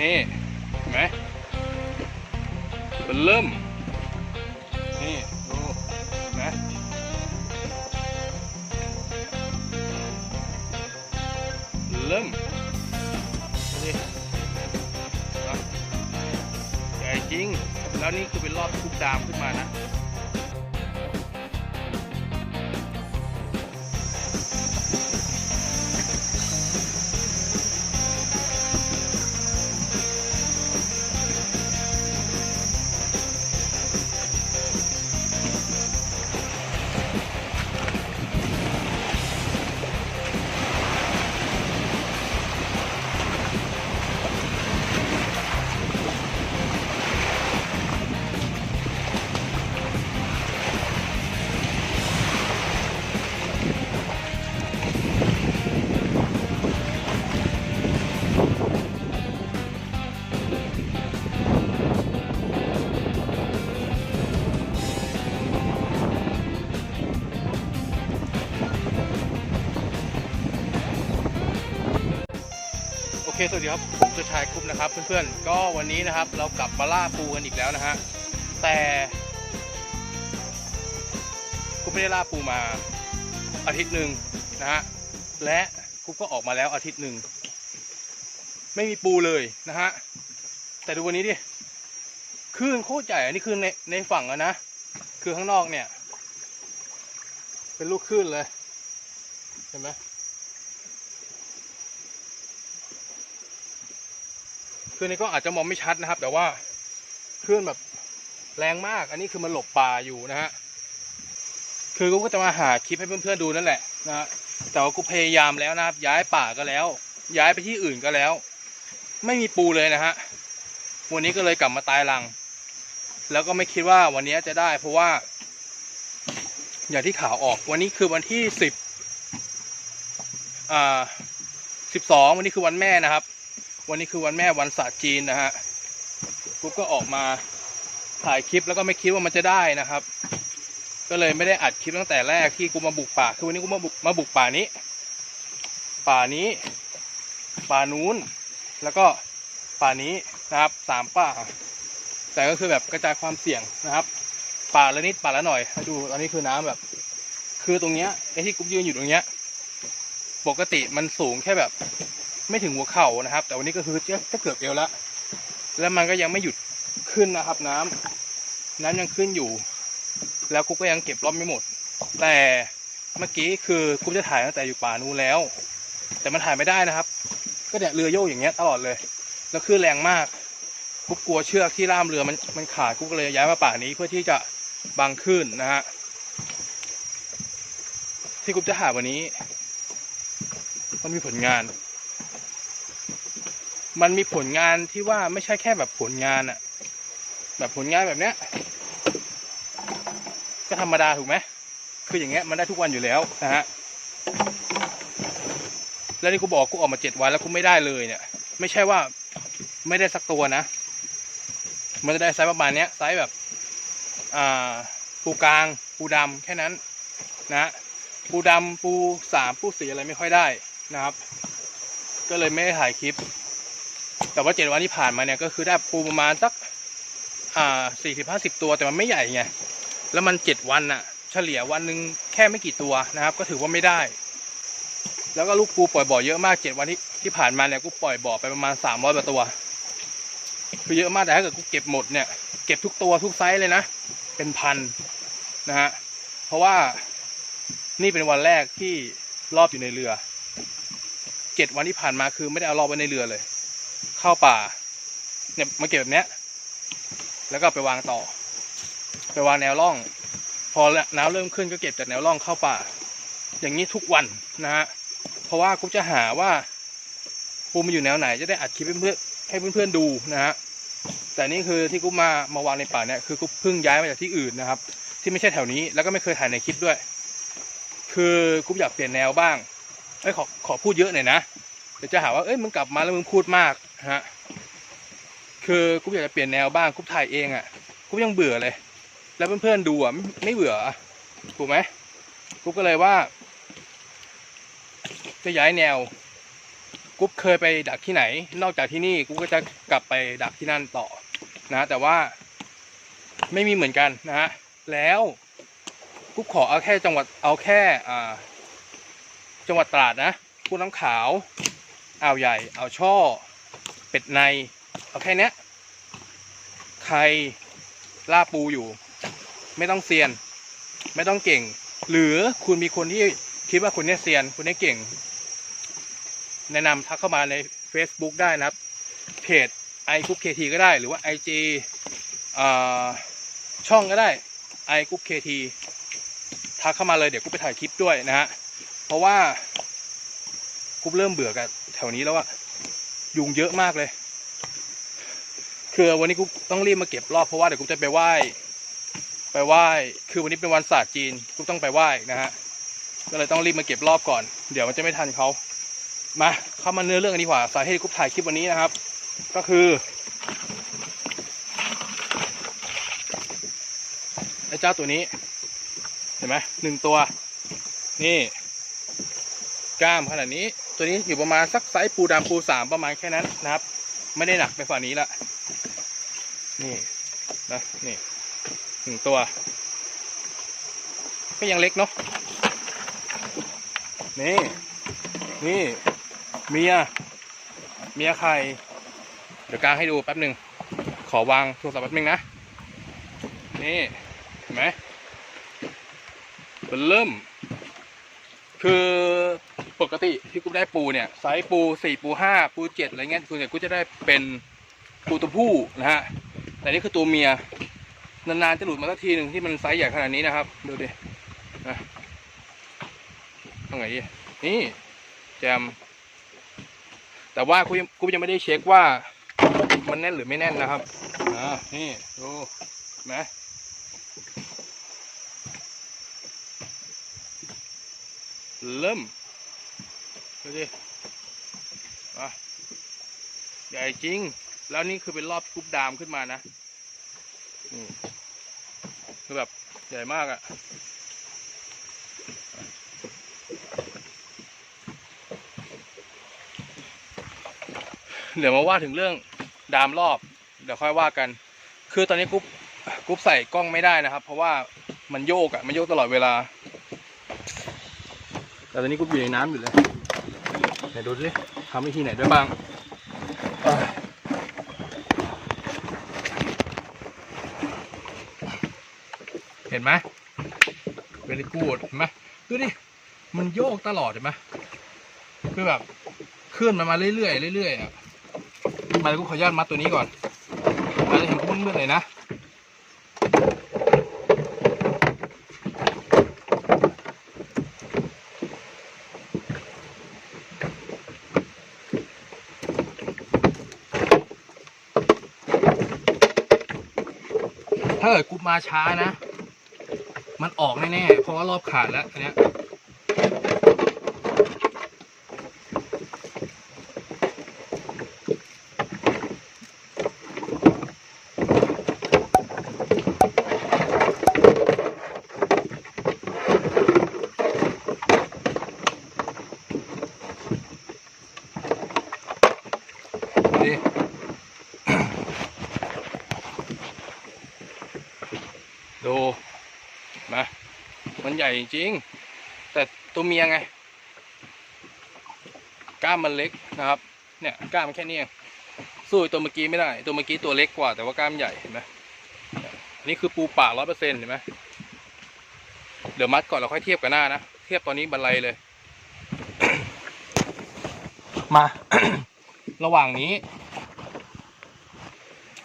นี่เห็นไหมมันเริ่ม นี่ดูนะเริ่มดูดิอ่ใหญ่จริง แล้วนี่คือเป็นรอบทุกดามขึ้นมานะ คสวัสดีครับ ผมจะชายคุปนะครับ เพื่อนๆ ก็วันนี้นะครับ เรากลับมาล่าปูกันอีกแล้วนะฮะ แต่คุปไม่ได้ล่าปูมาอาทิตย์หนึ่งนะฮะ และคุปก็ออกมาแล้วอาทิตย์หนึ่ง ไม่มีปูเลยนะฮะ แต่ดูวันนี้ดิคลื่นโคตรใหญ่ อันนี้คือในในฝั่งอะนะ คือข้างนอกเนี่ย เป็นลูกคลื่นเลย เห็นไหม คือในกล้องอาจจะมองไม่ชัดนะครับ แต่ว่าคลื่อนแบบแรงมาก อันนี้คือมันหลบป่าอยู่นะฮะ คือกูก็จะมาหาคลิปให้เพื่อนๆดูนั่นแหละนะฮะ แต่ว่ากูพยายามแล้วนะครับ ย้ายป่าก็แล้ว ย้ายไปที่อื่นก็แล้ว ไม่มีปูเลยนะฮะ วันนี้ก็เลยกลับมาตายรัง แล้วก็ไม่คิดว่าวันนี้จะได้ เพราะว่า อย่างที่ข่าวออก วันนี้คือวันที่สิบ อ่าสิบสองวันนี้คือวันแม่นะครับ วันนี้คือวันแม่วันศาสตร์จีนนะฮะกูก็ออกมาถ่ายคลิปแล้วก็ไม่คิดว่ามันจะได้นะครับ ก็เลยไม่ได้อัดคลิปตั้งแต่แรกที่กูมาบุกป่า คือวันนี้กูมาบุกมาบุกป่านี้ ป่านี้ ป่านู้น แล้วก็ป่านี้นะครับสามป่า แต่ก็คือแบบกระจายความเสี่ยงนะครับ ป่าละนิดป่าละหน่อยดูตอนนี้คือน้ำแบบ คือตรงเนี้ยไอ้ที่กูยืนอยู่ตรงเนี้ย ปกติมันสูงแค่แบบ ไม่ถึงหัวเข่านะครับ แต่วันนี้ก็คือจะเกือบเอวแล้วแล้วมันก็ยังไม่หยุดขึ้นนะครับ น้ำน้ำยังขึ้นอยู่ แล้วกุ๊กก็ยังเก็บรอบไม่หมด แต่เมื่อกี้คือกุ๊กจะถ่ายตั้งแต่อยู่ป่านู้นแล้ว แต่มันถ่ายไม่ได้นะครับ ก็เนี่ยเรือโยกอย่างเงี้ยตลอดเลย แล้วคลื่นแรงมากกุ๊กกลัวเชือกที่ล่ามเรือมันมันขาดกุ๊กก็เลยย้ายมาป่านี้เพื่อที่จะบังคลื่นนะฮะที่กุ๊กจะหาวันนี้ มันมีผลงาน มันมีผลงานที่ว่าไม่ใช่แค่แบบผลงานอะแบบผลงานแบบเนี้ย ก็ธรรมดาถูกไหมคืออย่างเงี้ยมันได้ทุกวันอยู่แล้วนะฮะแล้วนี่กูบอกกูออกมาเจ็ดวันแล้วกูไม่ได้เลยเนี่ย ไม่ใช่ว่าไม่ได้สักตัวนะ มันจะได้ไซส์ประมาณเนี้ยไซส์แบบอ่าปูกลางปูดำแค่นั้นนะปูดำปูสามปูสีอะไรไม่ค่อยได้นะครับ ก็เลยไม่ได้ถ่ายคลิป แต่ว่าเจ็ดวันที่ผ่านมาเนี่ยก็คือได้ปูประมาณสักอ่าสี่สิบห้าสิบตัวแต่มันไม่ใหญ่ไงแล้วมันเจ็ดวันน่ะเฉลี่ยวันหนึ่งแค่ไม่กี่ตัวนะครับ ก็ถือว่าไม่ได้ แล้วก็ลูกปูปล่อยบ่อเยอะมากเจ็ดวันที่ที่ผ่านมาเนี่ยกูปล่อยบ่อไปประมาณสามร้อยกว่าตัวคือเยอะมากแต่ถ้าเกิดกูเก็บหมดเนี่ยเก็บทุกตัวทุกไซส์เลยนะ เป็นพันนะฮะเพราะว่านี่เป็นวันแรกที่รอบอยู่ในเรือเจ็ดวันที่ผ่านมาคือไม่ได้เอารอบไว้ในเรือเลย เข้าป่า เนี่ยมาเก็บแบบเนี้ย แล้วก็ไปวางต่อ ไปวางแนวร่อง พอน้ำเริ่มขึ้นก็เก็บจากแนวร่องเข้าป่า อย่างนี้ทุกวันนะฮะเพราะว่ากูจะหาว่าปูมันอยู่แนวไหนจะได้อัดคลิปให้เพื่อนให้เพื่อนๆดูนะฮะแต่นี่คือที่กูมามาวางในป่าเนี่ยคือกูเพิ่งย้ายมาจากที่อื่นนะครับ ที่ไม่ใช่แถวนี้แล้วก็ไม่เคยถ่ายในคลิปด้วย คือกูอยากเปลี่ยนแนวบ้างเอ้ยขอขอพูดเยอะหน่อยนะเดี๋ยวจะหาว่าเอ้ยมึงกลับมาแล้วมึงพูดมาก ฮะคือกูอยากจะเปลี่ยนแนวบ้างกูถ่ายเองอะกูยังเบื่อเลย แล้วเพื่อนๆดูอะไม่ไม่เบื่อถูกไหมกูก็เลยว่า จะย้ายแนวกุ๊บเคยไปดักที่ไหน นอกจากที่นี่กุ๊บก็จะกลับไปดักที่นั่นต่อนะ แต่ว่าไม่มีเหมือนกันนะฮะแล้วกุ๊บขอเอาแค่จังหวัดเอาแค่อ่าจังหวัดตราดนะพูน้ำขาวอ่าวใหญ่อ่าวช่อ เป็ดใน เอาแค่นี้ใครล่าปูอยู่ ไม่ต้องเซียน ไม่ต้องเก่ง หรือคุณมีคนที่คิดว่าคุณเนี่ยเซียน คุณเนี่ยเก่ง แนะนำทักเข้ามาใน Facebook ได้นะครับ เพจ i g r o u p KT ก็ได้ หรือว่า IG อ่าช่องก็ได้ i g r o u p KT ทักเข้ามาเลยเดี๋ยวกูไปถ่ายคลิปด้วยนะฮะ เพราะว่ากูเริ่มเบื่อกับแถวนี้แล้วอะ ยุงเยอะมากเลย คือวันนี้กูต้องรีบมาเก็บรอบเพราะว่าเดี๋ยวกูจะไปไหว้ ไปไหว้ คือวันนี้เป็นวันศาสตร์จีนกูต้องไปไหว้นะฮะ ก็เลยต้องรีบมาเก็บรอบก่อน เดี๋ยวมันจะไม่ทันเขา มาเข้ามาเนื้อเรื่องกันดีกว่า สาเหตุกูถ่ายคลิปวันนี้นะครับ ก็คือไอ้เจ้าตัวนี้ เห็นไหมหนึ่งตัว นี่ กล้ามขนาดนี้ ตัวนี้อยู่ประมาณสักไซส์ปูดำปูสามประมาณแค่นั้นนะครับ ไม่ได้หนักไปฝ่านี้ละนี่นะนี่หนึ่งตัว ก็ยังเล็กเนาะนี่ นี่เมียเมียใครเดี๋ยวกางให้ดูแป๊บหนึ่งขอวางโทรศัพท์แป๊บนึงนะ นี่เห็นไหมเริ่ม คือ ปกติที่กูได้ปูเนี่ยไซส์ปูสี่ปูห้าปูเจ็ดอะไรเงี้ยส่วนใหญ่กูจะได้เป็นปูตัวผู้นะฮะแต่นี่คือตัวเมียนานๆจะหลุดมาสักทีหนึ่งที่มันไซส์ใหญ่ขนาดนี้นะครับดูดินะทำไงดีนี่แจมแต่ว่ากูกูยังไม่ได้เช็คว่ามันแน่นหรือไม่แน่นนะครับอ่านี่ดูนไหมเริ่ม ดูดิใหญ่จริง แล้วนี่คือเป็นรอบกรุ๊ปดามขึ้นมานะนี่คือแบบใหญ่มากอะ่ะเดี๋ยวมาว่าถึงเรื่องดามรอบ เดี๋ยวค่อยว่ากัน คือตอนนี้กรุ๊ปกรุ๊ปใส่กล้องไม่ได้นะครับ เพราะว่ามันโยกอะ่ะมันโยกตลอดเวลา แต่ตอนนี้กรุ๊ปอยู่ในน้ำอยู่เลย นดูดิทำวิธีไหนได้บ้างเห็นไหมเวลิกูดเห็นไหมดูดิ มันโยกตลอดเห็นไหมคือแบบเคลื่อนมันมาเรื่อยๆเรื่อยๆอะมาแล้วกูขออนุญาตมัดตัวนี้ก่อนมาจะเห็นกูมืดๆเลยนะ ถ้าเกิดกูมาช้านะ มันออกแน่ๆเพราะว่ารอบขาดแล้วอันเนี้ย ใหญ่จริง แต่ตัวเมียไง กล้ามมันเล็กนะครับ เนี่ยกล้ามแค่นี้เองสู้ตัวเมื่อกี้ไม่ได้ ตัวเมื่อกี้ตัวเล็กกว่าแต่ว่ากล้ามใหญ่เห็นไหมนี่คือปูป่าร้อยเปอร์เซ็นต์เห็นไหมเดี๋ยวมัดก่อนเราค่อยเทียบกับหน้านะ เทียบตอนนี้บันไลเลย มา ระหว่างนี้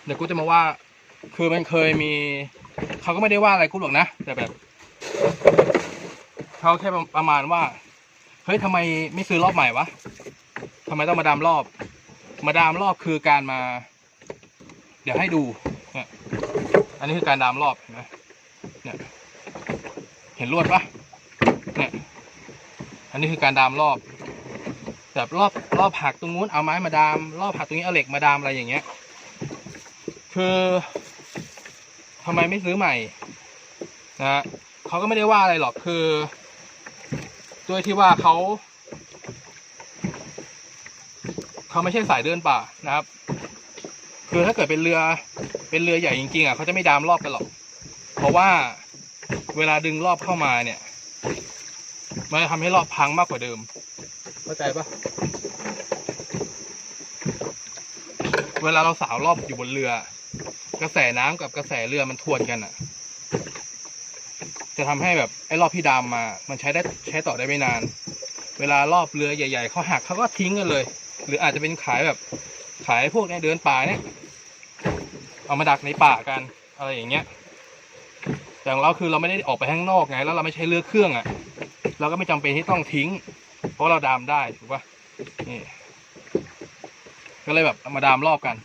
เดี๋ยวกูจะมาว่า คือมันเคยมี เขาก็ไม่ได้ว่าอะไรกูหรอกนะ แต่แบบ เขาแค่ประมาณว่า เฮ้ยทำไมไม่ซื้อรอบใหม่วะทำไมต้องมาดามรอบ มาดามรอบคือการมา เดี๋ยวให้ดูเนี่ยอันนี้คือการดามรอบนไหมเนี่ยเห็นลวดปะเนี่ยอันนี้คือการดามรอบแบบรอบรอบหักตรงนู้นเอาไม้มาดาม รอบหักตรงนี้เอาเหล็กมาดามอะไรอย่างเงี้ย คือทำไมไม่ซื้อใหม่นะ เขาก็ไม่ได้ว่าอะไรหรอกคือด้วยที่ว่าเขาเขาไม่ใช่สายเดินป่านะครับ คือถ้าเกิดเป็นเรือเป็นเรือใหญ่จริงๆอะเขาจะไม่ดามรอบกันหรอก เพราะว่าเวลาดึงรอบเข้ามาเนี่ยมันจะทำให้รอบพังมากกว่าเดิม เข้าใจปะเวลาเราสาวรอบอยู่บนเรือ กระแสน้ำกับกระแสเรือมันทวนกันอะ จะทำให้แบบไอ้รอบที่ดามมา มันใช้ได้ใช้ต่อได้ไม่นาน เวลารอบเรือใหญ่ๆเขาหักเขาก็ทิ้งกันเลย หรืออาจจะเป็นขายแบบขายพวกเนี้ยเดินป่าเนี่ย เอามาดักในป่ากันอะไรอย่างเงี้ยอย่างเราคือเราไม่ได้ออกไปข้างนอกไง แล้วเราไม่ใช้เรือเครื่องอะ่ะ เราก็ไม่จำเป็นที่ต้องทิ้ง เพราะเราดามได้ถูกปะนี่ ก็เลยแบบเอามาดามรอบกัน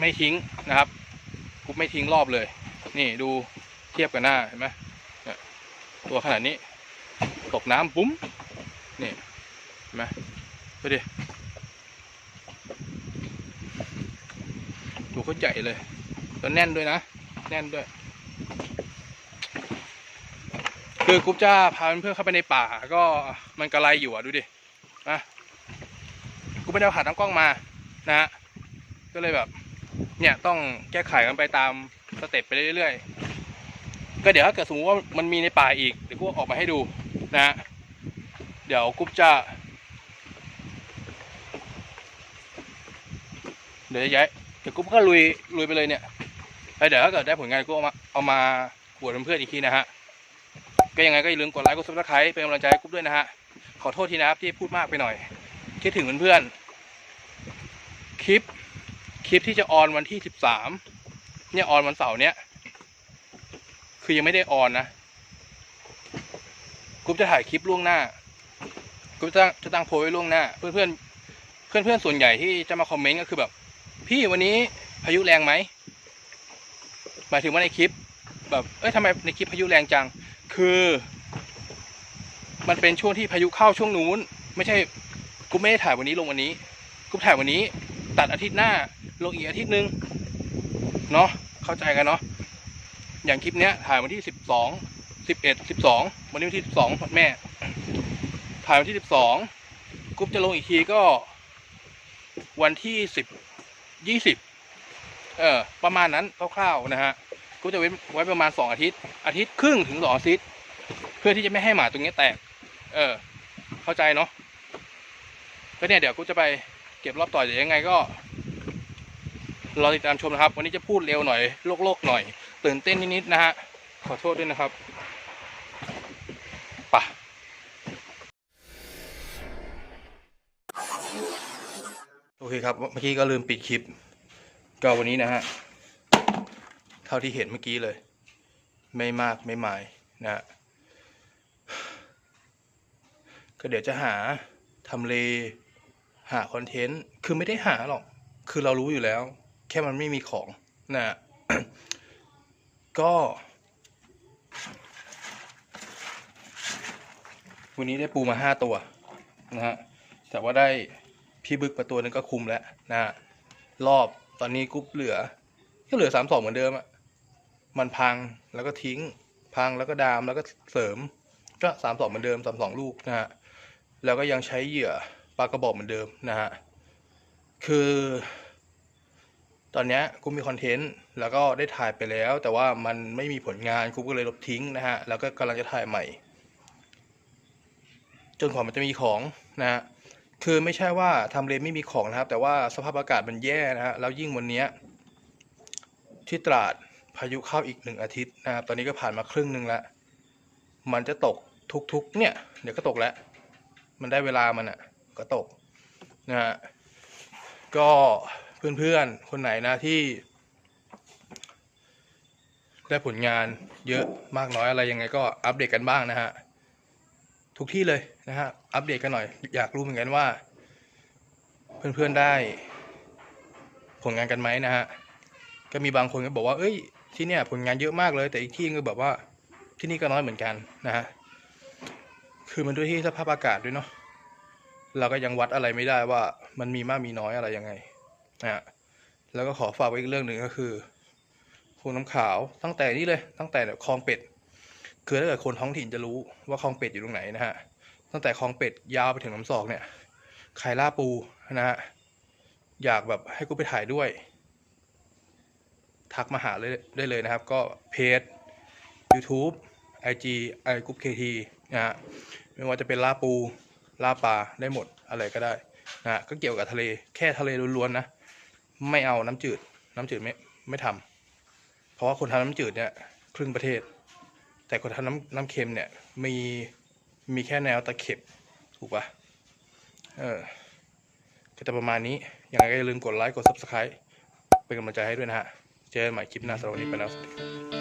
ไม่ทิ้งนะครับกูไม่ทิ้งรอบเลย นี่ดูเทียบกันหน้าเห็นไหมตัวขนาดนี้ ตกน้ำปุ้มนี่เห็นไหมดูดิตัวเขาใหญ่เลยแล้วแน่นด้วยนะ แน่นด้วย คือกรุ๊ปจ้าพาเพื่อนเข้าไปในป่าก็มันกระไรอยู่อะดูดินะกูไม่ได้เอาขาตั้งกล้องมานะฮะก็เลยแบบ เนี่ยต้องแก้ไขกันไปตาม สเต็ปไปเรื่อยๆ ก็เดี๋ยวถ้าเกิดสมมติว่ามันมีในป่าอีก เดี๋ยวกูออกมาให้ดูนะฮะเดี๋ยวกุ๊บจะ เดี๋ยวจะย้ายเดี๋ยวกุ๊บก็ลุยลุยไปเลยเนี่ยแล้วเดี๋ยวถ้าเกิดได้ผลงานกูเอามาเอามาบวดเพื่อนอีกทีนะฮะ ก็ยังไงก็อย่าลืมกดไลค์กดซับสไครป์เป็นกำลังใจให้กุ๊บด้วยนะฮะ ขอโทษทีนะครับที่พูดมากไปหน่อย คิดถึงเพื่อนๆ คลิปคลิปที่จะออนวันที่สิบสาม เนี่ยออนวันเสาร์เนี้ยคือยังไม่ได้ออนนะกรุ๊ปจะถ่ายคลิปล่วงหน้ากรุ๊ปจะตั้งจะตั้งโพสไว้ล่วงหน้า เพื่อนเพื่อนเพื่อนเพื่อนส่วนใหญ่ที่จะมาคอมเมนต์ก็คือแบบ พี่วันนี้พายุแรงไหมหมายถึงว่าในคลิป แบบเอ้ยทำไมในคลิปพายุแรงจัง คือ มันเป็นช่วงที่พายุเข้าช่วงนู้น ไม่ใช่กรุ๊ปไม่ได้ถ่ายวันนี้ลงวันนี้กรุ๊ปถ่ายวันนี้ ตัดอาทิตย์หน้า ลงอีกอาทิตย์หนึ่ง เนาะเข้าใจกันเนาะอย่างคลิปเนี้ยถ่ายวันที่สิบสองสิบเอ็ดสิบสองวันนี้วันที่สิบสองแม่ ถ่ายวันที่สิบสองกรุ๊ปจะลงอีกทีก็ วันที่สิบยี่สิบเออประมาณนั้นคร่าวๆนะฮะกรุ๊ปจะไว้ไว้ประมาณสองอาทิตย์ อาทิตย์ครึ่งถึงสองอาทิตย์ เพื่อที่จะไม่ให้หมาตรงนี้แตก เออ เข้าใจเนาะก็เนี่ยเดี๋ยวกูจะไปเก็บรอบต่อเดี๋ยวยังไงก็ รอติดตามชมนะครับ วันนี้จะพูดเร็วหน่อยโลกๆหน่อย ตื่นเต้นนิดๆนะฮะขอโทษด้วยนะครับป่ะโอเคครับ เมื่อกี้ก็ลืมปิดคลิป ก็วันนี้นะฮะ เท่าที่เห็นเมื่อกี้เลย ไม่มากไม่หมายนะฮะก็เดี๋ยวจะหาทำเล หาคอนเทนต์ คือไม่ได้หาหรอก คือเรารู้อยู่แล้ว แค่มันไม่มีของนะ ก็ วันนี้ได้ปูมาห้าตัวนะฮะ แต่ว่าได้พี่บึกมาตัวหนึงก็คุมแล้วนะฮะรอบตอนนี้กุ๊ปเหลือ ก็เหลือสามสองเหมือนเดิมอะมันพังแล้วก็ทิ้ง พังแล้วก็ดามแล้วก็เสริม ก็สามสองเหมือนเดิมสามสองลูกนะฮะ แล้วก็ยังใช้เหยื่อปลากระบอกเหมือนเดิมนะฮะ คือ ตอนนี้กูมีคอนเทนต์แล้วก็ได้ถ่ายไปแล้ว แต่ว่ามันไม่มีผลงานกูก็เลยลบทิ้งนะฮะแล้วก็กำลังจะถ่ายใหม่ จนกว่ามันจะมีของนะฮะคือไม่ใช่ว่าทำเลนไม่มีของนะครับ แต่ว่าสภาพอากาศมันแย่นะฮะแล้วยิ่งวันนี้ที่ตราดพายุเข้าอีกหนึ่งอาทิตย์นะครับตอนนี้ก็ผ่านมาครึ่งหนึ่งแล้ว มันจะตกทุกๆ เนี่ย เดี๋ยวก็ตกแล้ว มันได้เวลามันอะ ก็ตกนะฮะก็ เพื่อนๆ คนไหนนะที่ ได้ผลงานเยอะมากน้อยอะไรยังไงก็อัปเดตกันบ้างนะฮะ ทุกที่เลยนะฮะ อัปเดตกันหน่อย อยากรู้เหมือนกันว่า เพื่อนๆได้ผลงานกันไหมนะฮะ ก็มีบางคนก็บอกว่า เอ้ย ที่เนี่ยผลงานเยอะมากเลย แต่อีกที่ก็แบบว่าที่นี่ก็น้อยเหมือนกันนะฮะ คือมันด้วยที่สภาพอากาศด้วยเนาะ เราก็ยังวัดอะไรไม่ได้ว่ามันมีมากมีน้อยอะไรยังไง นะแล้วก็ขอฝากไว้อีกเรื่องหนึ่งก็คือโคูน้ำขาวตั้งแต่นี่เลยตั้งแต่คลองเป็ดคือถ้าเกิดคนท้องถิ่นจะรู้ว่าคลองเป็ดอยู่ตรงไหนนะฮะตั้งแต่คลองเป็ดยาวไปถึงน้ำศอกเนี่ยใครล่าปูนะฮะอยากแบบให้กูไปถ่ายด้วย ทักมาหาเลยได้เลยนะครับ ก็เพจ YouTube IG ไอกรุ๊ปเคทนะฮะไม่ว่าจะเป็นล่าปูล่าปลาได้หมดอะไรก็ได้นะฮะก็เกี่ยวกับทะเลแค่ทะเลล้วนๆนะ ไม่เอาน้ำจืด น้ำจืดไม่ไม่ทำเพราะว่าคนทำน้ำจืดเนี่ยครึ่งประเทศ แต่คนทำน้ำน้ำเค็มเนี่ยมีมีแค่แนวตะเข็บถูกปะเออก็จะประมาณนี้ยังไงก็อย่าลืมกดไลค์กด subscribe เป็นกำลังใจให้ด้วยนะฮะ เจอกันใหม่คลิปหน้าสำหรับวันนี้ไปแล้วสวัสดีครับ